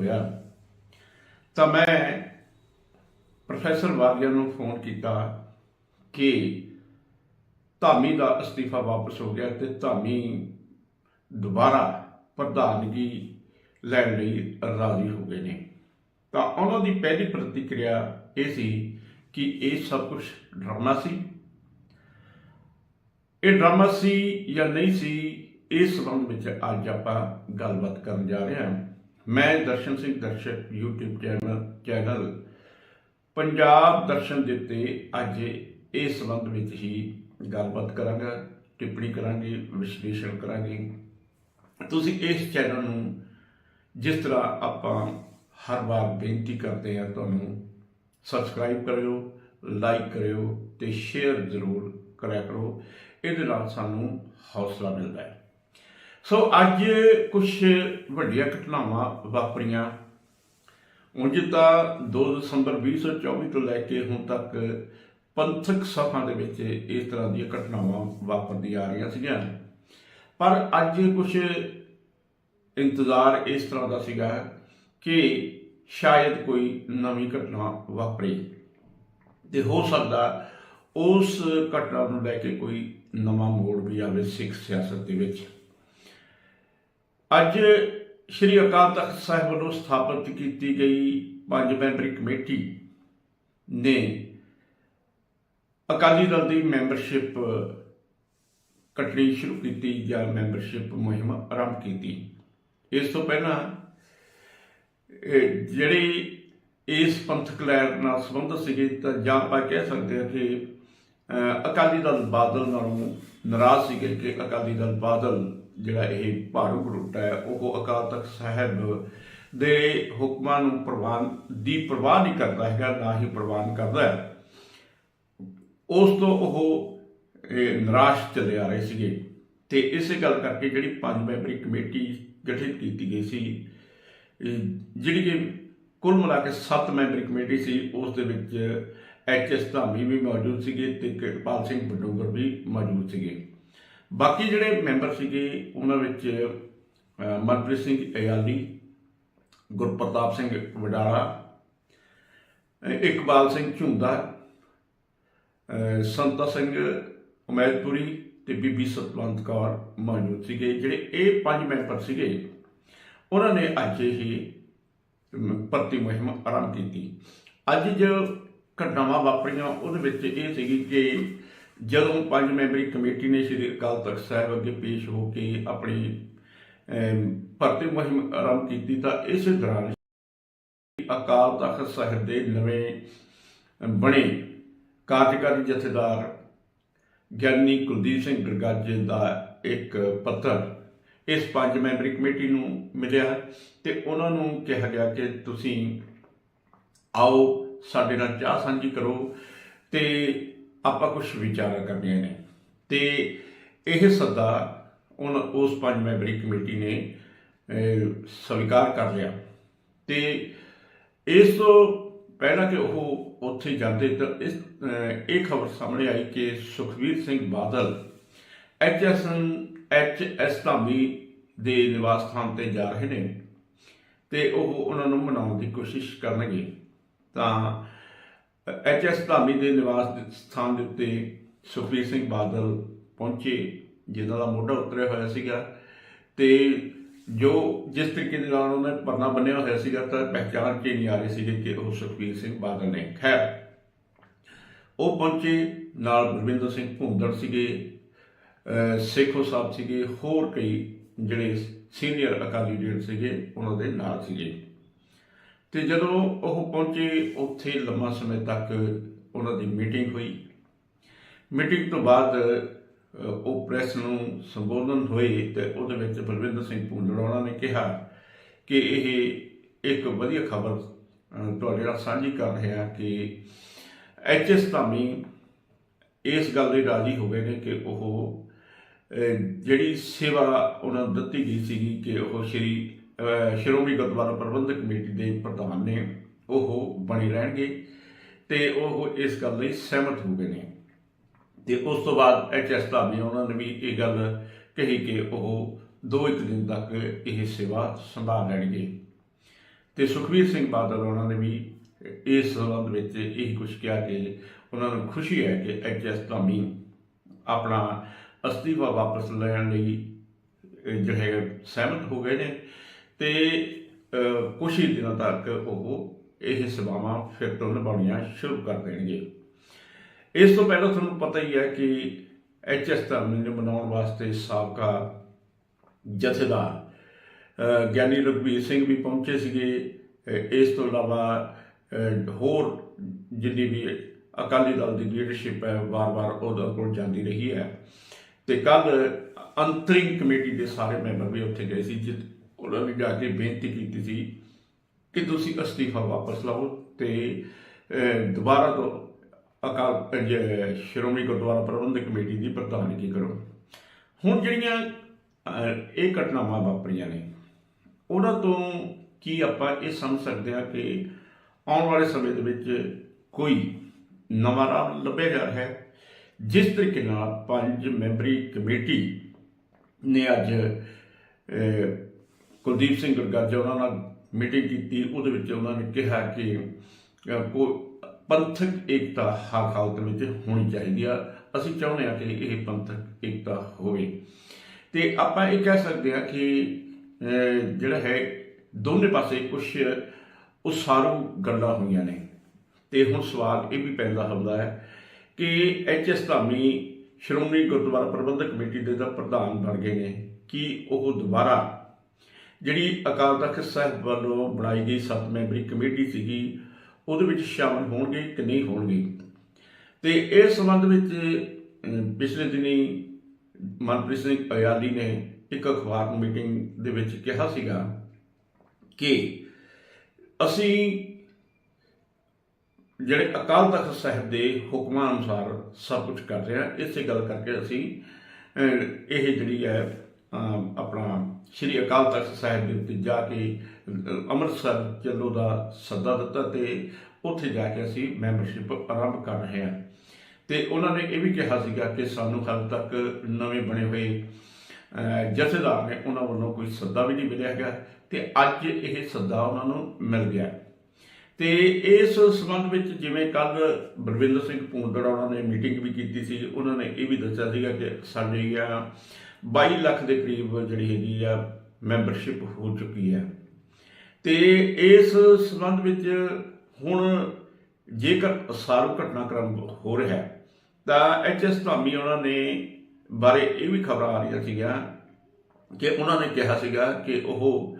ਹੋਇਆ। ਤਾਂ ਮੈਂ ਪ੍ਰੋਫੈਸਰ ਵਾਰੀਆ ਨੂੰ ਫੋਨ ਕੀਤਾ ਕਿ ਧਾਮੀ ਦਾ ਅਸਤੀਫਾ ਵਾਪਸ ਹੋ ਗਿਆ ਤੇ ਧਾਮੀ ਦੁਬਾਰਾ ਪ੍ਰਧਾਨਗੀ ਲੈਣ ਲਈ ਰਾਜ਼ੀ ਹੋ ਗਏ ਨੇ। ਤਾਂ ਉਹਨਾਂ ਦੀ ਪਹਿਲੀ ਪ੍ਰਤੀਕਿਰਿਆ ਇਹ ਸੀ ਕਿ ਇਹ ਸਭ ਕੁਝ ਡਰਾਮਾ ਸੀ। ਇਹ ਡਰਾਮਾ ਸੀ ਜਾਂ ਨਹੀਂ ਸੀ, ਇਸ ਸੰਬੰਧ ਵਿੱਚ ਅੱਜ ਆਪਾਂ ਗੱਲਬਾਤ ਕਰਨ ਜਾ ਰਹੇ ਹਾਂ। ਮੈਂ ਦਰਸ਼ਨ ਸਿੰਘ ਦਰਸ਼ਕ, YouTube channel channel Punjab Darshan ਦੇ ਉੱਤੇ ਅੱਜ ਇਸ ਸੰਬੰਧ ਵਿੱਚ ਹੀ ਗੱਲਬਾਤ ਕਰਾਂਗਾ, ਟਿੱਪਣੀ ਕਰਾਂਗੇ, ਵਿਸ਼ਲੇਸ਼ਣ ਕਰਾਂਗੇ। ਤੁਸੀਂ ਇਸ ਚੈਨਲ ਨੂੰ ਜਿਸ ਤਰ੍ਹਾਂ ਆਪਾਂ ਹਰ ਵਾਰ ਬੇਨਤੀ ਕਰਦੇ ਹਾਂ, ਤੁਹਾਨੂੰ ਸਬਸਕ੍ਰਾਈਬ ਕਰਿਓ ਲਾਈਕ ਕਰਿਓ ਤੇ ਸ਼ੇਅਰ ਜ਼ਰੂਰ ਕਰਿਆ ਕਰੋ। ਇਹਦੇ ਨਾਲ ਸਾਨੂੰ ਹੌਸਲਾ ਮਿਲਦਾ ਹੈ। ਸੋ ਅੱਜ ਕੁਝ ਵੱਡੀਆਂ ਘਟਨਾਵਾਂ ਵਾਪਰੀਆਂ। ਉਂਝ ਤਾਂ 2 ਦਸੰਬਰ 2024 ਤੋਂ ਲੈ ਕੇ ਹੁਣ ਤੱਕ ਪੰਥਕ ਸਭਾ ਦੇ ਵਿੱਚ ਇਸ ਤਰ੍ਹਾਂ ਦੀਆਂ ਘਟਨਾਵਾਂ ਵਾਪਰਦੀਆਂ ਆ ਰਹੀਆਂ ਸੀਗੀਆਂ। ਪਰ ਅੱਜ ਕੁਝ ਇੰਤਜ਼ਾਰ ਇਸ ਤਰ੍ਹਾਂ ਦਾ ਸੀਗਾ ਕਿ ਸ਼ਾਇਦ ਕੋਈ ਨਵੀਂ ਘਟਨਾ ਵਾਪਰੇ। ਤੇ ਹੋ ਸਕਦਾ ਉਸ ਘਟਨਾ ਨੂੰ ਲੈ ਕੇ ਕੋਈ ਨਵਾਂ ਮੋੜ ਵੀ ਆਵੇ ਸਿੱਖ ਸਿਆਸਤ ਦੇ ਵਿੱਚ। ਅੱਜ ਸ਼੍ਰੀ ਅਕਾਲ ਤਖਤ ਸਾਹਿਬ ਵੱਲੋਂ ਸਥਾਪਿਤ ਕੀਤੀ ਗਈ ਪੰਜ ਮੈਂਬਰੀ ਕਮੇਟੀ ਨੇ ਅਕਾਲੀ ਦਲ ਦੀ ਮੈਂਬਰਸ਼ਿਪ ਕੱਟਣੀ ਸ਼ੁਰੂ ਕੀਤੀ ਜਾਂ ਮੈਂਬਰਸ਼ਿਪ ਮੁਹਿੰਮ ਆਰੰਭ ਕੀਤੀ। ਇਸ ਤੋਂ ਪਹਿਲਾਂ ਇਹ ਜਿਹੜੀ ਇਸ ਪੰਥਕ ਲਹਿਰ ਨਾਲ ਸੰਬੰਧਿਤ ਸੀਗੇ ਤਾਂ ਜਾਂ ਆਪਾਂ ਕਹਿ ਸਕਦੇ ਹਾਂ ਕਿ ਅਕਾਲੀ ਦਲ ਬਾਦਲ ਨਾਲੋਂ ਨਾਰਾਜ਼ ਸੀਗੇ ਕਿ ਅਕਾਲੀ ਦਲ ਬਾਦਲ ਜਿਹੜਾ ਇਹ ਭਾਰੂ ਗਰੁੱਪ ਹੈ, ਉਹ ਅਕਾਲ ਤਖਤ ਸਾਹਿਬ ਦੇ ਹੁਕਮਾਂ ਨੂੰ ਪ੍ਰਵਾਨ, ਦੀ ਪ੍ਰਵਾਹ ਨਹੀਂ ਕਰਦਾ ਹੈਗਾ, ਨਾ ਹੀ ਪ੍ਰਵਾਨ ਕਰਦਾ ਹੈ। ਉਸ ਤੋਂ ਉਹ ਨਿਰਾਸ਼ ਚਲੇ ਆ ਰਹੇ ਸੀਗੇ। ਤੇ ਇਸੇ ਗੱਲ ਕਰਕੇ ਜਿਹੜੀ ਪੰਜ ਮੈਂਬਰੀ ਕਮੇਟੀ ਗਠਿਤ ਕੀਤੀ ਗਈ ਸੀ ਜਿਹੜੀ ਕਿ ਕੁੱਲ ਮਿਲਾ ਕੇ 7 ਮੈਂਬਰੀ ਕਮੇਟੀ ਸੀ, ਉਸ ਦੇ ਵਿੱਚ ਐਚ ਐਸ ਧਾਮੀ ਵੀ ਮੌਜੂਦ ਸੀਗੇ ਤੇ ਕਿਰਪਾਲ ਸਿੰਘ ਬਡੂੰਗਰ ਵੀ ਮੌਜੂਦ ਸੀਗੇ। ਬਾਕੀ ਜਿਹੜੇ ਮੈਂਬਰ ਸੀਗੇ, ਉਹਨਾਂ ਵਿੱਚ ਮਨਪ੍ਰੀਤ ਸਿੰਘ ਅਯਾਲੀ, ਗੁਰਪ੍ਰਤਾਪ ਸਿੰਘ ਵਡਾਲਾ ਇਕਬਾਲ ਸਿੰਘ ਝੁੰਦਾ ਸੰਤਾ ਸਿੰਘ ਉਮੈਦਪੁਰੀ ਤੇ ਬੀਬੀ ਸਤਵੰਤ ਕੌਰ ਮੌਜੂਦ ਸੀਗੇ। ਜਿਹੜੇ ਇਹ ਪੰਜ ਮੈਂਬਰ ਸੀਗੇ, ਉਹਨਾਂ ਨੇ ਅੱਜ ਹੀ ਭਰਤੀ ਮੁਹਿੰਮ ਆਰੰਭ ਕੀਤੀ। ਅੱਜ ਜੋ ਘਟਨਾਵਾਂ ਵਾਪਰੀਆਂ, ਉਹਦੇ ਵਿੱਚ ਇਹ ਸੀਗੀ ਕਿ ਜਦੋਂ ਪੰਜ ਮੈਂਬਰੀ ਕਮੇਟੀ ਨੇ ਸ਼੍ਰੀ ਅਕਾਲ ਤਖਤ ਸਾਹਿਬ ਅੱਗੇ ਪੇਸ਼ ਹੋ ਕੇ ਆਪਣੀ ਅਮ, ਭਰਤੀ ਮੁਹਿੰਮ ਆਰੰਭ ਕੀਤੀ ਤਾਂ ਇਸੇ ਦੌਰਾਨ ਅਕਾਲ ਤਖਤ ਸਾਹਿਬ ਦੇ ਨਵੇਂ ਬਣੇ ਕਾਰਜਕਾਰੀ ਜਥੇਦਾਰ ਗਿਆਨੀ ਕੁਲਦੀਪ ਸਿੰਘ ਗਰਗਾਜੇ ਦਾ ਇੱਕ ਪੱਤਰ ਇਸ ਪੰਜ ਮੈਂਬਰੀ ਕਮੇਟੀ ਨੂੰ ਮਿਲਿਆ ਤੇ ਉਹਨਾਂ ਨੂੰ ਕਿਹਾ ਗਿਆ ਕਿ ਤੁਸੀਂ ਆਓ ਸਾਡੇ ਨਾਲ ਚਾਹ ਸਾਂਝੀ ਕਰੋ ਤੇ ਆਪਾਂ ਕੁਝ ਵਿਚਾਰਾਂ ਕਰਨੀਆਂ ਨੇ। ਤੇ ਇਹ ਸੱਦਾ ਉਨ ਉਸ ਪੰਜ ਮੈਂਬਰੀ ਕਮੇਟੀ ਨੇ ਸਵੀਕਾਰ ਕਰ ਲਿਆ। ਤੇ ਇਸ ਤੋਂ ਪਹਿਲਾਂ ਕਿ ਉਹ ਉੱਥੇ ਜਾਂਦੇ ਤਾਂ ਇਸ ਇਹ ਖਬਰ ਸਾਹਮਣੇ ਆਈ ਕਿ Sukhbir Singh Badal H S H S Dhami ਦੇ ਨਿਵਾਸ ਸਥਾਨ ਤੇ ਜਾ ਰਹੇ ਨੇ। ਤੇ ਉਹ ਉਹਨਾਂ ਨੂੰ ਮਨਾਉਣ ਦੀ ਕੋਸ਼ਿਸ਼ ਕਰਨਗੇ। ਤਾਂ ਐਚ ਐਸ ਧਾਮੀ ਦੇ ਨਿਵਾਸ ਦੇ ਸਥਾਨ ਦੇ ਉੱਤੇ ਸੁਖਬੀਰ ਸਿੰਘ ਬਾਦਲ ਪਹੁੰਚੇ, ਜਿਨ੍ਹਾਂ ਦਾ ਮੋਢਾ ਉਤਰਿਆ ਹੋਇਆ ਸੀਗਾ ਤੇ ਜੋ ਜਿਸ ਤਰੀਕੇ ਦੇ ਨਾਲ ਉਹਨਾਂ ਨੇ ਪਰਨਾ ਬੰਨਿਆ ਹੋਇਆ ਸੀਗਾ, ਤਾਂ ਪਹਿਚਾਣ ਕੇ ਨਹੀਂ ਆ ਰਹੀ ਸੀਗੀ ਕਿ ਉਹ ਸੁਖਬੀਰ ਸਿੰਘ ਬਾਦਲ ਨੇ। ਖੈਰ, ਉਹ ਪਹੁੰਚੇ ਨਾਲ ਬਲਵਿੰਦਰ ਸਿੰਘ ਭੁੰਦੜ ਸੀਗੇ ਸੇਖੋ ਸਾਹਿਬ ਸੀਗੇ, ਹੋਰ ਕਈ ਜਿਹੜੇ ਸੀਨੀਅਰ ਅਕਾਲੀ ਲੀਡਰ ਸੀਗੇ, ਉਹਨਾਂ ਦੇ ਨਾਲ ਸੀਗੇ। ਤੇ ਜਦੋਂ ਉਹ ਪਹੁੰਚੇ, ਉੱਥੇ ਲੰਮਾ ਸਮੇਂ ਤੱਕ ਉਹਨਾਂ ਦੀ ਮੀਟਿੰਗ ਹੋਈ। ਮੀਟਿੰਗ ਤੋਂ ਬਾਅਦ ਉਹ ਪ੍ਰੈਸ ਨੂੰ ਸੰਬੋਧਨ ਹੋਏ ਤੇ ਉਹਦੇ ਵਿੱਚ ਬਲਵਿੰਦਰ ਸਿੰਘ ਭੁੰਦੜ ਨੇ ਕਿਹਾ ਕਿ ਇਹ ਇੱਕ ਵਧੀਆ ਖਬਰ ਤੁਹਾਡੇ ਨਾਲ ਸਾਂਝੀ ਕਰ ਰਿਹਾ ਕਿ ਐਚ ਐਸ ਧਾਮੀ ਇਸ ਗੱਲ ਦੇ ਰਾਜੀ ਹੋ ਗਏ ਨੇ ਕਿ ਉਹ ਜਿਹੜੀ ਸੇਵਾ ਉਹਨਾਂ ਨੂੰ ਦਿੱਤੀ ਗਈ ਸੀਗੀ ਕਿ ਉਹ ਸ਼੍ਰੀ ਸ਼੍ਰੋਮਣੀ ਗੁਰਦੁਆਰਾ ਪ੍ਰਬੰਧਕ ਕਮੇਟੀ ਦੇ ਪ੍ਰਧਾਨ ਨੇ ਉਹ ਬਣੇ ਰਹਿਣਗੇ ਤੇ ਉਹ ਇਸ ਗੱਲ ਲਈ ਸਹਿਮਤ ਹੋ ਗਏ ਨੇ। ਤੇ ਉਸ ਤੋਂ ਬਾਅਦ ਐਚ ਐਸ ਧਾਮੀ ਉਹਨਾਂ ਨੇ ਵੀ ਇਹ ਗੱਲ ਕਹੀ ਕਿ ਉਹ ਦੋ ਇੱਕ ਦਿਨ ਤੱਕ ਇਹ ਸੇਵਾ ਸੰਭਾਲ ਲੈਣਗੇ। ਤੇ ਸੁਖਵੀਰ ਸਿੰਘ ਬਾਦਲ ਉਹਨਾਂ ਨੇ ਵੀ ਇਸ ਸੰਬੰਧ ਵਿੱਚ ਇਹੀ ਕੁਝ ਕਿਹਾ ਕਿ ਉਹਨਾਂ ਨੂੰ ਖੁਸ਼ੀ ਹੈ ਕਿ ਐਚਐਸ ਧਾਮੀ ਆਪਣਾ ਅਸਤੀਫਾ ਵਾਪਸ ਲੈਣ ਲਈ ਜਿਹੜੇ ਸਹਿਮਤ ਹੋ ਗਏ ਨੇ। ਤੇ ਅਹ, ਕੁਛ ਹੀ ਦਿਨਾਂ ਤੱਕ ਉਹ ਇਹ ਸੇਵਾਵਾਂ ਫਿਰ ਤੋਂ ਨਿਭਾਉਣੀਆਂ ਸ਼ੁਰੂ ਕਰ ਦੇਣਗੇ। ਇਸ ਤੋਂ ਪਹਿਲਾਂ ਤੁਹਾਨੂੰ ਪਤਾ ਹੀ ਹੈ ਕਿ ਐਚਐਸ ਧਾਮੀ ਨੂੰ ਬਣਾਉਣ ਵਾਸਤੇ ਸਾਬਕਾ ਜਥੇਦਾਰ ਗਿਆਨੀ ਰਘਬੀਰ ਸਿੰਘ ਵੀ ਪਹੁੰਚੇ ਸੀਗੇ। ਇਸ ਤੋਂ ਇਲਾਵਾ ਹੋਰ ਜਿੰਨੀ ਵੀ ਅਕਾਲੀ ਦਲ ਦੀ ਲੀਡਰਸ਼ਿਪ ਹੈ ਵਾਰ-ਵਾਰ ਉਹਦੇ ਕੋਲ ਜਾਂਦੀ ਰਹੀ ਹੈ। ਤੇ ਕੱਲ ਅੰਤਰਿੰਗ ਕਮੇਟੀ ਦੇ ਸਾਰੇ ਮੈਂਬਰ ਵੀ ਉੱਥੇ ਗਏ ਸੀ ਜਿ ਉਹਨਾਂ ਨੇ ਜਾ ਕੇ ਬੇਨਤੀ ਕੀਤੀ ਸੀ ਕਿ ਤੁਸੀਂ ਅਸਤੀਫਾ ਵਾਪਸ ਲਓ ਤੇ ਦੁਬਾਰਾ ਤੋਂ ਅਕਾਲ ਸ਼੍ਰੋਮਣੀ ਗੁਰਦੁਆਰਾ ਪ੍ਰਬੰਧਕ ਕਮੇਟੀ ਦੀ ਪ੍ਰਧਾਨਗੀ ਕਰੋ। ਹੁਣ ਜਿਹੜੀਆਂ ਇਹ ਘਟਨਾਵਾਂ ਵਾਪਰੀਆਂ ਨੇ, ਉਹਨਾਂ ਤੋਂ ਕੀ ਆਪਾਂ ਇਹ ਸਮਝ ਸਕਦੇ ਹਾਂ ਕਿ ਆਉਣ ਵਾਲੇ ਸਮੇਂ ਦੇ ਵਿੱਚ ਕੋਈ ਨਵਾਂ ਰਾਹ ਲੱਭਿਆ ਜਾ ਰਿਹਾ ਹੈ, ਜਿਸ ਤਰੀਕੇ ਨਾਲ ਪੰਜ ਮੈਂਬਰੀ ਕਮੇਟੀ ਨੇ ਅੱਜ ਕੁਲਦੀਪ ਸਿੰਘ ਗਰਗਾਜਾ ਉਹਨਾਂ ਨਾਲ ਮੀਟਿੰਗ ਕੀਤੀ, ਉਹਦੇ ਵਿੱਚ ਉਹਨਾਂ ਨੇ ਕਿਹਾ ਕਿ ਕੋ ਪੰਥਕ ਏਕਤਾ ਹਰ ਹਾਲਤ ਵਿੱਚ ਹੋਣੀ ਚਾਹੀਦੀ ਆ। ਅਸੀਂ ਚਾਹੁੰਦੇ ਹਾਂ ਕਿ ਇਹ ਪੰਥਕ ਏਕਤਾ ਹੋਵੇ। ਤੇ ਆਪਾਂ ਇਹ ਕਹਿ ਸਕਦੇ ਹਾਂ ਕਿ ਜਿਹੜਾ ਹੈ, ਦੋਨੇ ਪਾਸੇ ਕੁਝ ਉਸਾਰੂ ਗੱਲਾਂ ਹੋਈਆਂ ਨੇ। ਤੇ ਹੁਣ ਸਵਾਲ ਇਹ ਵੀ ਪੈਂਦਾ ਹੁੰਦਾ ਹੈ ਕਿ H S Dhami Shiromani Gurdwara Parbandhak committee ਦੇ ਤਾਂ ਪ੍ਰਧਾਨ ਬਣ ਗਏ ਨੇ। ਕਿ ਉਹ ਦੁਬਾਰਾ ਜਿਹੜੀ ਅਕਾਲ ਤਖਤ ਸਾਹਿਬ ਵੱਲੋਂ ਬਣਾਈ ਗਈ ਸੱਤ ਮੈਂਬਰੀ ਕਮੇਟੀ ਸੀਗੀ, ਉਹਦੇ ਵਿੱਚ ਸ਼ਾਮਲ ਹੋਣਗੇ ਕਿ ਨਹੀਂ ਹੋਣਗੇ? ਤੇ ਇਸ ਸੰਬੰਧ ਵਿੱਚ ਪਿਛਲੇ ਦਿਨੀ ਮਨਪ੍ਰੀਤ ਸਿੰਘ ਅਯਾਲੀ ਨੇ ਇੱਕ ਅਖਬਾਰ ਮੀਟਿੰਗ ਦੇ ਵਿੱਚ ਕਿਹਾ ਸੀਗਾ ਕਿ ਅਸੀਂ ਜਿਹੜੇ ਅਕਾਲ ਤਖਤ ਸਾਹਿਬ ਦੇ ਹੁਕਮਾਂ ਅਨੁਸਾਰ ਸਭ ਕੁਝ ਕਰ ਰਹੇ ਹਾਂ, ਇਸੇ ਗੱਲ ਕਰਕੇ ਅਸੀਂ ਇਹ ਜਿਹੜੀ ਹੈ ਆਪਣਾ ਸ੍ਰੀ ਅਕਾਲ ਤਖਤ ਸਾਹਿਬ ਦੇ ਉੱਤੇ ਜਾ ਕੇ ਅੰਮ੍ਰਿਤਸਰ ਚੱਲੋ ਦਾ ਸੱਦਾ ਦਿੱਤਾ ਤੇ ਉੱਥੇ ਜਾ ਕੇ ਅਸੀਂ ਮੈਂਬਰਸ਼ਿਪ ਆਰੰਭ ਕਰ ਰਹੇ ਹਾਂ। ਤੇ ਉਹਨਾਂ ਨੇ ਇਹ ਵੀ ਕਿਹਾ ਸੀਗਾ ਕਿ ਸਾਨੂੰ ਹਾਲ ਤੱਕ ਨਵੇਂ ਬਣੇ ਹੋਏ ਜਥੇਦਾਰ ਨੇ ਉਹਨਾਂ ਵੱਲੋਂ ਕੋਈ ਸੱਦਾ ਵੀ ਨਹੀਂ ਮਿਲਿਆ ਹੈਗਾ ਤੇ ਅੱਜ ਇਹ ਸੱਦਾ ਉਹਨਾਂ ਨੂੰ ਮਿਲ ਗਿਆ। ਤੇ ਇਸ ਸੰਬੰਧ ਵਿੱਚ ਜਿਵੇਂ ਕੱਲ ਬਲਵਿੰਦਰ ਸਿੰਘ ਭੂੰਦੜ ਉਹਨਾਂ ਨੇ ਮੀਟਿੰਗ ਵੀ ਕੀਤੀ ਸੀ, ਉਹਨਾਂ ਨੇ ਇਹ ਵੀ ਦੱਸਿਆ ਸੀਗਾ ਕਿ ਸਾਡੇ ਆ 22 ਲੱਖ ਦੇ ਕਰੀਬ ਜਿਹੜੀ ਹੈਗੀ ਆ ਮੈਂਬਰਸ਼ਿਪ ਹੋ ਚੁੱਕੀ ਹੈ। ਤੇ ਇਸ ਸੰਬੰਧ ਵਿੱਚ ਹੁਣ ਜੇਕਰ ਅਸਾਰੂ ਘਟਨਾਕ੍ਰਮ ਹੋ ਰਿਹਾ ਹੈ, ਤਾਂ ਐਚਐਸ ਧਾਮੀ ਉਹਨਾਂ ਨੇ ਬਾਰੇ ਇਹ ਵੀ ਖਬਰਾਂ ਆ ਰਹੀਆਂ ਸੀਗੀਆਂ ਕਿ ਉਹਨਾਂ ਨੇ ਕਿਹਾ ਸੀਗਾ ਕਿ ਉਹ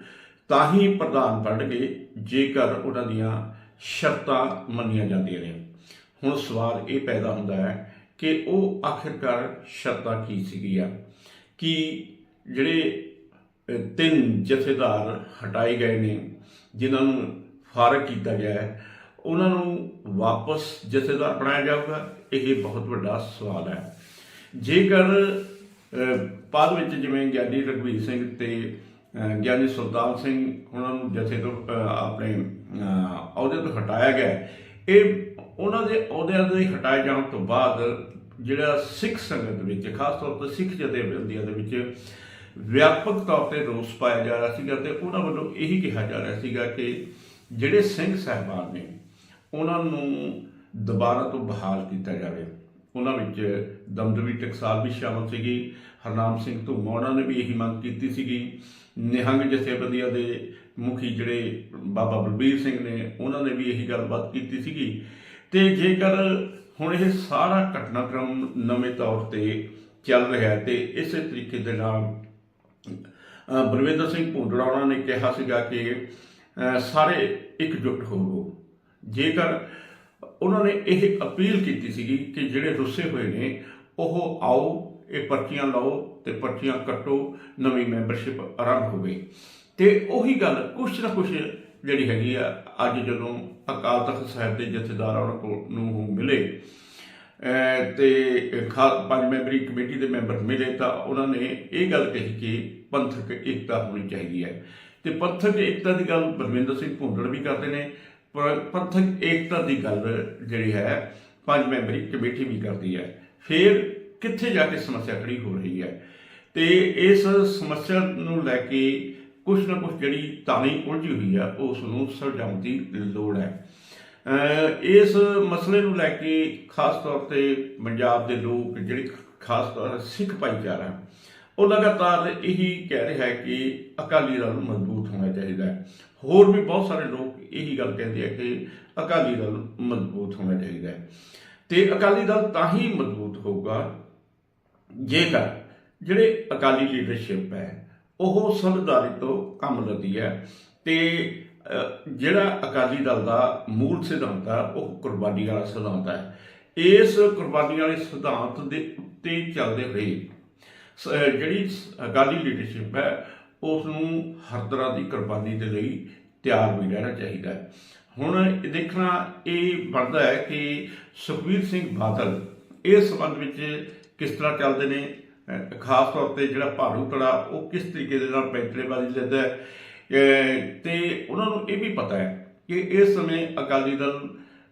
ਤਾਂ ਹੀ ਪ੍ਰਧਾਨ ਬਣਨਗੇ ਜੇਕਰ ਉਹਨਾਂ ਦੀਆਂ ਸ਼ਰਤਾਂ ਮੰਨੀਆਂ ਜਾਂਦੀਆਂ ਨੇ। ਹੁਣ ਸਵਾਲ ਇਹ ਪੈਦਾ ਹੁੰਦਾ ਹੈ ਕਿ ਉਹ ਆਖਿਰਕਾਰ ਸ਼ਰਤਾਂ ਕੀ ਸੀਗੀਆਂ? ਕਿ ਜਿਹੜੇ ਤਿੰਨ ਜਥੇਦਾਰ ਹਟਾਏ ਗਏ ਨੇ ਜਿਨ੍ਹਾਂ ਨੂੰ ਫਾਰਗ ਕੀਤਾ ਗਿਆ ਹੈ ਉਹਨਾਂ ਨੂੰ ਵਾਪਸ ਜਥੇਦਾਰ ਬਣਾਇਆ ਜਾਊਗਾ? ਇਹ ਬਹੁਤ ਵੱਡਾ ਸਵਾਲ ਹੈ। ਜੇਕਰ ਬਾਅਦ ਵਿੱਚ ਜਿਵੇਂ ਗਿਆਨੀ ਰਘਵੀਰ ਸਿੰਘ ਤੇ ਗਿਆਨੀ ਸੁਲਤਾਨ ਸਿੰਘ ਉਹਨਾਂ ਨੂੰ ਜਥੇ ਤੋਂ ਆਪਣੇ ਅਹ, ਅਹੁਦੇ ਤੋਂ ਹਟਾਇਆ ਗਿਆ ਇਹ ਉਹਨਾਂ ਦੇ ਅਹੁਦਿਆਂ ਦੇ ਹਟਾਏ ਜਾਣ ਤੋਂ ਬਾਅਦ ਜਿਹੜਾ ਸਿੱਖ ਸੰਗਤ ਵਿੱਚ, ਖਾਸ ਤੌਰ ਤੇ ਸਿੱਖ ਜਥੇਬੰਦੀਆਂ ਦੇ ਵਿੱਚ ਵਿਆਪਕ ਤੌਰ ਤੇ ਰੋਸ ਪਾਇਆ ਜਾ ਰਿਹਾ ਸੀਗਾ ਤੇ ਉਹਨਾਂ ਵੱਲੋਂ ਇਹੀ ਕਿਹਾ ਜਾ ਰਿਹਾ ਸੀਗਾ ਕਿ ਜਿਹੜੇ ਸਿੰਘ ਸਾਹਿਬਾਨ ਨੇ, ਉਹਨਾਂ ਨੂੰ ਦੁਬਾਰਾ ਤੋਂ ਬਹਾਲ ਕੀਤਾ ਜਾਵੇ। ਉਹਨਾਂ ਵਿੱਚ ਦਮਦਮੀ ਟਕਸਾਲ ਵੀ ਸ਼ਾਮਲ ਸੀਗੀ, ਹਰਨਾਮ ਸਿੰਘ ਧੂਮਾ ਉਹਨਾਂ ਨੇ ਵੀ ਇਹੀ ਮੰਗ ਕੀਤੀ ਸੀਗੀ। ਨਿਹੰਗ ਜਥੇਬੰਦੀਆਂ ਦੇ ਮੁਖੀ ਜਿਹੜੇ ਬਾਬਾ ਬਲਬੀਰ ਸਿੰਘ ਨੇ, ਉਹਨਾਂ ਨੇ ਵੀ ਇਹੀ ਗੱਲਬਾਤ ਕੀਤੀ ਸੀਗੀ। ਤੇ ਜੇਕਰ ਹੁਣ ਇਹ ਸਾਰਾ ਘਟਨਾਕ੍ਰਮ ਨਵੇਂ ਤੌਰ ਤੇ ਚੱਲ ਰਿਹਾ ਹੈ ਤੇ ਇਸੇ ਤਰੀਕੇ ਦੇ ਨਾਲ ਬਲਵਿੰਦਰ ਸਿੰਘ ਭੁੰਡੜਾ ਉਹਨਾਂ ਨੇ ਕਿਹਾ ਸੀਗਾ ਕਿ ਸਾਰੇ ਇਕਜੁੱਟ ਹੋਵੋ। ਜੇਕਰ ਉਹਨਾਂ ਨੇ ਇਹ ਅਪੀਲ ਕੀਤੀ ਸੀਗੀ ਕਿ ਜਿਹੜੇ ਰੁੱਸੇ ਹੋਏ ਨੇ, ਉਹ ਆਓ, ਇਹ ਪਰਚੀਆਂ ਲਾਓ ਤੇ ਪਰਚੀਆਂ ਕੱਟੋ, ਨਵੀਂ ਮੈਂਬਰਸ਼ਿਪ ਆਰੰਭ ਹੋਵੇ। ਤੇ ਉਹੀ ਗੱਲ ਕੁਛ ਨਾ ਕੁਛ ਜਿਹੜੀ ਹੈਗੀ ਆ, ਅੱਜ ਜਦੋਂ ਅਕਾਲ ਤਖਤ ਸਾਹਿਬ ਦੇ ਜਥੇਦਾਰ ਉਹਨਾਂ ਕੋਲ ਨੂੰ ਮਿਲੇ। ਅਹ ਤੇ ਖਾ- ਪੰਜ ਮੈਂਬਰੀ ਕਮੇਟੀ ਦੇ ਮੈਂਬਰ ਮਿਲੇ ਤਾਂ ਉਹਨਾਂ ਨੇ ਇਹ ਗੱਲ ਕਹੀ ਕਿ ਪੰਥਕ ਏਕਤਾ ਹੋਣੀ ਚਾਹੀਦੀ ਹੈ। ਤੇ ਪੰਥਕ ਏਕਤਾ ਦੀ ਗੱਲ ਬਲਵਿੰਦਰ ਸਿੰਘ ਭੁੰਦੜ ਵੀ ਕਰਦੇ ਨੇ, ਪਰ ਪੰਥਕ ਏਕਤਾ ਦੀ ਗੱਲ ਜਿਹੜੀ ਹੈ, ਪੰਜ ਮੈਂਬਰੀ ਕਮੇਟੀ ਵੀ ਕਰਦੀ ਹੈ। ਫਿਰ ਕਿੱਥੇ ਜਾ ਕੇ ਸਮੱਸਿਆ ਖੜੀ ਹੋ ਰਹੀ ਹੈ? ਤੇ ਇਸ ਸਮੱਸਿਆ ਨੂੰ ਲੈ ਕੇ ਕੁਛ ਨਾ ਕੁਛ ਜਿਹੜੀ ਤਾਣੀ ਉਲਝੀ ਹੋਈ ਆ, ਉਸ ਨੂੰ ਸੁਲਝਾਉਣ ਦੀ ਲੋੜ ਹੈ। ਇਸ ਮਸਲੇ ਨੂੰ ਲੈ ਕੇ ਖਾਸ ਤੌਰ ਤੇ ਪੰਜਾਬ ਦੇ ਲੋਕ, ਜਿਹੜੇ ਖਾਸ ਤੌਰ ਸਿੱਖ ਭਾਈਚਾਰਾ, ਉਹ ਲਗਾਤਾਰ ਇਹੀ ਕਹਿ ਰਿਹਾ ਹੈ ਕਿ ਅਕਾਲੀ ਦਲ ਨੂੰ ਮਜ਼ਬੂਤ ਹੋਣਾ ਚਾਹੀਦਾ ਹੈ। ਹੋਰ ਵੀ ਬਹੁਤ ਸਾਰੇ ਲੋਕ ਇਹੀ ਗੱਲ ਕਹਿੰਦੇ ਆ ਕਿ ਅਕਾਲੀ ਦਲ ਮਜ਼ਬੂਤ ਹੋਣਾ ਚਾਹੀਦਾ ਹੈ। ਤੇ ਅਕਾਲੀ ਦਲ ਤਾਂ ਹੀ ਮਜ਼ਬੂਤ ਹੋਊਗਾ ਜੇਕਰ ਜਿਹੜੇ ਅਕਾਲੀ ਲੀਡਰਸ਼ਿਪ ਹੈ ਉਹ ਸਮਝਦਾਰੀ ਤੋਂ ਕੰਮ ਲੈਂਦੀ ਹੈ ਤੇ ਜਿਹੜਾ ਅਕਾਲੀ ਦਲ ਦਾ ਮੂਲ ਸਿਧਾਂਤ ਹੈ ਉਹ ਕੁਰਬਾਨੀ ਵਾਲਾ ਸਿਧਾਂਤ ਹੈ। ਇਸ ਕੁਰਬਾਨੀ ਵਾਲੇ ਸਿਧਾਂਤ ਦੇ ਉੱਤੇ ਚੱਲਦੇ ਹੋਏ, ਸ- ਜਿਹੜੀ ਅਕਾਲੀ ਲੀਡਰਸ਼ਿਪ ਹੈ ਉਸ ਨੂੰ ਹਰ ਤਰ੍ਹਾਂ ਦੀ ਕੁਰਬਾਨੀ ਦੇ ਲਈ ਤਿਆਰ ਵੀ ਰਹਿਣਾ ਚਾਹੀਦਾ ਹੈ। ਹੁਣ ਦੇਖਣਾ ਇਹ ਬਣਦਾ ਹੈ ਕਿ ਸੁਖਬੀਰ ਸਿੰਘ ਬਾਦਲ ਇਸ ਸੰਬੰਧ ਵਿੱਚ ਕਿਸ ਤਰ੍ਹਾਂ ਚੱਲਦੇ ਨੇ ਖਾਸ ਤੌਰ ਤੇ ਜਿਹੜਾ ਭਾਰੂ ਤੜਾ, ਉਹ ਕਿਸ ਤਰੀਕੇ ਦੇ ਨਾਲ ਪੈਂਤਰੇਬਾਜ਼ੀ ਲੈਂਦਾ ਹੈ? ਅਹ ਤੇ ਉਹਨਾਂ ਨੂੰ ਇਹ ਵੀ ਪਤਾ ਹੈ ਕਿ ਇਸ ਸਮੇਂ ਅਕਾਲੀ ਦਲ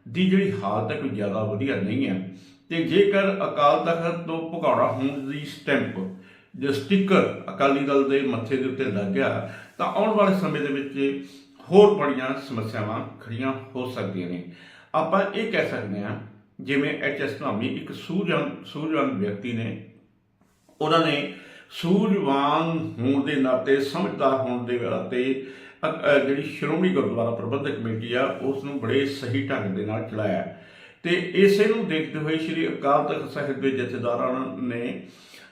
ਦੀ ਜਿਹੜੀ ਹਾਲਤ ਹੈ ਕੋਈ ਜ਼ਿਆਦਾ ਵਧੀਆ ਨਹੀਂ ਹੈ। ਤੇ ਜੇਕਰ ਅਕਾਲ ਤਖਤ ਤੋਂ ਭਗੌੜਾ ਹੋਣ ਦੀ ਸਟੈਂਪ ਜੋ ਸਟicker ਅਕਾਲੀ ਦਲ ਦੇ ਮੱਥੇ ਦੇ ਉੱਤੇ ਲੱਗ ਗਿਆ, ਤਾਂ ਆਉਣ ਵਾਲੇ ਸਮੇਂ ਦੇ ਵਿੱਚ ਹੋਰ ਬੜੀਆਂ ਸਮੱਸਿਆਵਾਂ ਖੜੀਆਂ ਹੋ ਸਕਦੀਆਂ ਨੇ। ਆਪਾਂ ਇਹ ਕਹਿ ਸਕਦੇ ਹਾਂ, ਜਿਵੇਂ ਐਚ ਐਸ ਧਾਮੀ, ਇੱਕ ਸੂਝਵਾਨ ਸੂਝਵਾਨ ਵਿਅਕਤੀ ਨੇ ਉਹਨਾਂ ਨੇ ਸੂਝਵਾਨ ਹੋਣ ਦੇ ਨਾਤੇ, ਸਮਝਦਾਰ ਹੋਣ ਦੇ ਨਾਤੇ ਜਿਹੜੀ ਸ਼੍ਰੋਮਣੀ ਗੁਰਦੁਆਰਾ ਪ੍ਰਬੰਧਕ ਕਮੇਟੀ ਆ ਉਸ ਨੂੰ ਬੜੇ ਸਹੀ ਢੰਗ ਦੇ ਨਾਲ ਚਲਾਇਆ। ਤੇ ਇਸੇ ਨੂੰ ਦੇਖਦੇ ਹੋਏ ਸ੍ਰੀ ਅਕਾਲ ਤਖਤ ਸਾਹਿਬ ਦੇ ਜਥੇਦਾਰਾਂ ਨੇ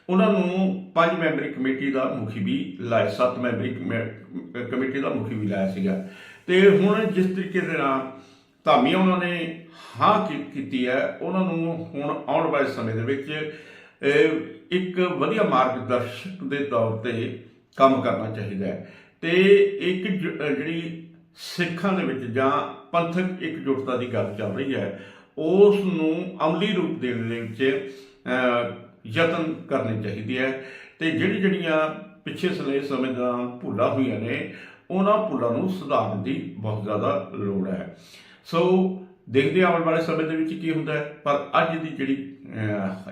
ਉਹਨਾਂ ਨੂੰ ਪੰਜ ਮੈਂਬਰੀ ਕਮੇਟੀ ਦਾ ਮੁਖੀ ਵੀ ਲਾਇਆ, ਸੱਤ ਮੈਂਬਰੀ ਕਮੇ- ਕਮੇਟੀ ਦਾ ਮੁਖੀ ਵੀ ਲਾਇਆ ਸੀਗਾ। ਤੇ ਹੁਣ ਜਿਸ ਤਰੀਕੇ ਦੇ ਨਾਲ ਧਾਮੀ ਉਹਨਾਂ ਨੇ ਹਾਂ ਕੀ- ਕੀਤੀ ਹੈ, ਉਹਨਾਂ ਨੂੰ ਹੁਣ ਆਉਣ ਵਾਲੇ ਸਮੇਂ ਦੇ ਵਿੱਚ ਇੱਕ ਵਧੀਆ ਮਾਰਗਦਰਸ਼ਕ ਦੇ ਤੌਰ ਤੇ ਕੰਮ ਕਰਨਾ ਚਾਹੀਦਾ ਹੈ। ਤੇ ਇੱਕ ਜਿਹੜੀ ਸਿੱਖਾਂ ਦੇ ਵਿੱਚ ਜਾਂ ਪੰਥਕ ਇਕਜੁੱਟਤਾ ਦੀ ਗੱਲ ਚੱਲ ਰਹੀ ਹੈ ਉਸ ਨੂੰ ਅਮਲੀ ਰੂਪ ਦੇਣ ਦੇ ਵਿੱਚ ਯਤਨ ਕਰਨੇ ਚਾਹੀਦੀ ਹੈ। ਤੇ ਜਿਹੜੀ ਜਿਹੜੀਆਂ ਪਿੱਛੇ ਸਲੇ ਸਮੇਂ ਦੌਰਾਨ ਭੁੱਲਾਂ ਹੋਈਆਂ ਨੇ, ਉਹਨਾਂ ਭੁੱਲਾਂ ਨੂੰ ਸੁਧਾਰਨ ਦੀ ਬਹੁਤ ਜ਼ਿਆਦਾ ਲੋੜ ਹੈ। ਸੋ ਦੇਖਦੇ ਆਉਣ ਵਾਲੇ ਸਮੇਂ ਦੇ ਵਿੱਚ ਕੀ ਹੁੰਦਾ ਹੈ। ਪਰ ਅੱਜ ਦੀ ਜਿਹੜੀ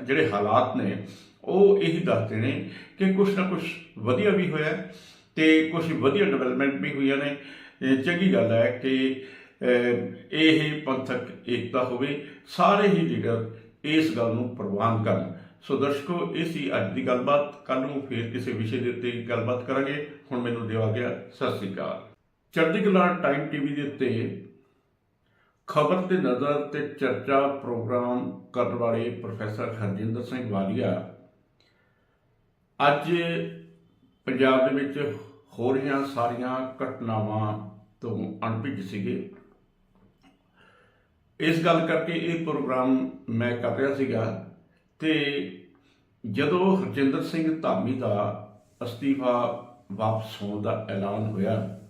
ਜਿਹੜੇ ਹਾਲਾਤ ਨੇ, ਉਹ ਇਹੀ ਦੱਸਦੇ ਨੇ ਕਿ ਕੁਝ ਨਾ ਕੁਝ ਵਧੀਆ ਵੀ ਹੋਇਆ ਹੈ ਤੇ ਕੁਝ ਵਧੀਆ ਡਿਵੈਲਪਮੈਂਟ ਵੀ ਹੋਈਆਂ ਨੇ। ਚੰਗੀ ਗੱਲ ਹੈ ਕਿ ਇਹ ਪੰਥਕ ਏਕਤਾ ਹੋਵੇ, ਸਾਰੇ ਹੀ ਲੀਡਰ ਇਸ ਗੱਲ ਨੂੰ ਪ੍ਰਵਾਨ ਕਰਨ। ਸੋ ਦਰਸ਼ਕੋ, ਇਹ ਸੀ ਅੱਜ ਦੀ ਗੱਲਬਾਤ। ਕੱਲ ਨੂੰ ਫੇਰ ਕਿਸੇ ਵਿਸ਼ੇ ਦੇ ਉੱਤੇ ਗੱਲਬਾਤ ਕਰਾਂਗੇ। ਹੁਣ ਮੈਨੂੰ ਦਿਵਾ ਗਿਆ। ਸਤਿ ਸ੍ਰੀ ਅਕਾਲ। ਚੜ੍ਹਦੀ ਕਲਾ ਟਾਈਮ ਟੀਵੀ ਦੇ ਉੱਤੇ ਖਬਰ ਤੇ ਨਜ਼ਰ ਤੇ ਚਰਚਾ ਪ੍ਰੋਗਰਾਮ ਕਰਨ ਵਾਲੇ ਪ੍ਰੋਫੈਸਰ ਹਰਜਿੰਦਰ ਸਿੰਘ ਵਾਲੀਆ ਅੱਜ ਪੰਜਾਬ ਦੇ ਵਿੱਚ ਹੋ ਰਹੀਆਂ ਸਾਰੀਆਂ ਘਟਨਾਵਾਂ ਤੋਂ ਅਣਭਿੱਜ ਸੀਗੇ। ਇਸ ਗੱਲ ਕਰਕੇ ਇਹ ਪ੍ਰੋਗਰਾਮ ਮੈਂ ਕਰ ਰਿਹਾ ਸੀਗਾ ਤੇ ਜਦੋਂ ਹਰਜਿੰਦਰ ਸਿੰਘ ਧਾਮੀ ਦਾ ਅਸਤੀਫਾ ਵਾਪਸ ਹੋਣ ਦਾ ਐਲਾਨ ਹੋਇਆ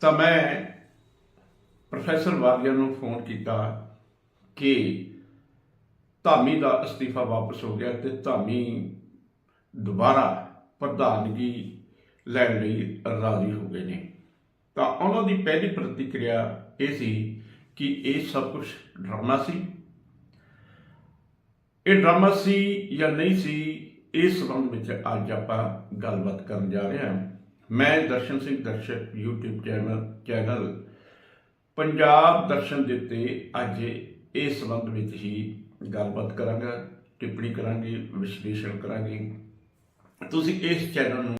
ਤਾਂ ਮੈਂ ਪ੍ਰੋਫੈਸਰ ਵਾਲੀਆ ਨੂੰ ਫੋਨ ਕੀਤਾ ਕਿ ਧਾਮੀ ਦਾ ਅਸਤੀਫਾ ਵਾਪਸ ਹੋ ਗਿਆ ਤੇ ਧਾਮੀ ਦੁਬਾਰਾ ਪ੍ਰਧਾਨਗੀ ਲੈਣ ਲਈ ਰਾਜ਼ੀ ਹੋ ਗਏ ਨੇ। ਤਾਂ ਉਹਨਾਂ ਦੀ ਪਹਿਲੀ ਪ੍ਰਤੀਕਿਰਿਆ ਇਹ ਸੀ ਕਿ ਇਹ ਸਭ ਕੁਝ ਡਰਾਮਾ ਸੀ। ਇਹ ਡਰਾਮਾ ਸੀ ਜਾਂ ਨਹੀਂ ਸੀ, ਇਸ ਸੰਬੰਧ ਵਿੱਚ ਅੱਜ ਆਪਾਂ ਗੱਲਬਾਤ ਕਰਨ ਜਾ ਰਹੇ ਹਾਂ। ਮੈਂ ਦਰਸ਼ਨ ਸਿੰਘ ਦਰਸ਼ਕ, YouTube channel channel Punjab Darshan ਦੇ ਉੱਤੇ ਅੱਜ ਇਸ ਸੰਬੰਧ ਵਿੱਚ ਹੀ ਗੱਲਬਾਤ ਕਰਾਂਗਾ, ਟਿੱਪਣੀ ਕਰਾਂਗੇ, ਵਿਸ਼ਲੇਸ਼ਣ ਕਰਾਂਗੇ। ਤੁਸੀਂ ਇਸ ਚੈਨਲ ਨੂੰ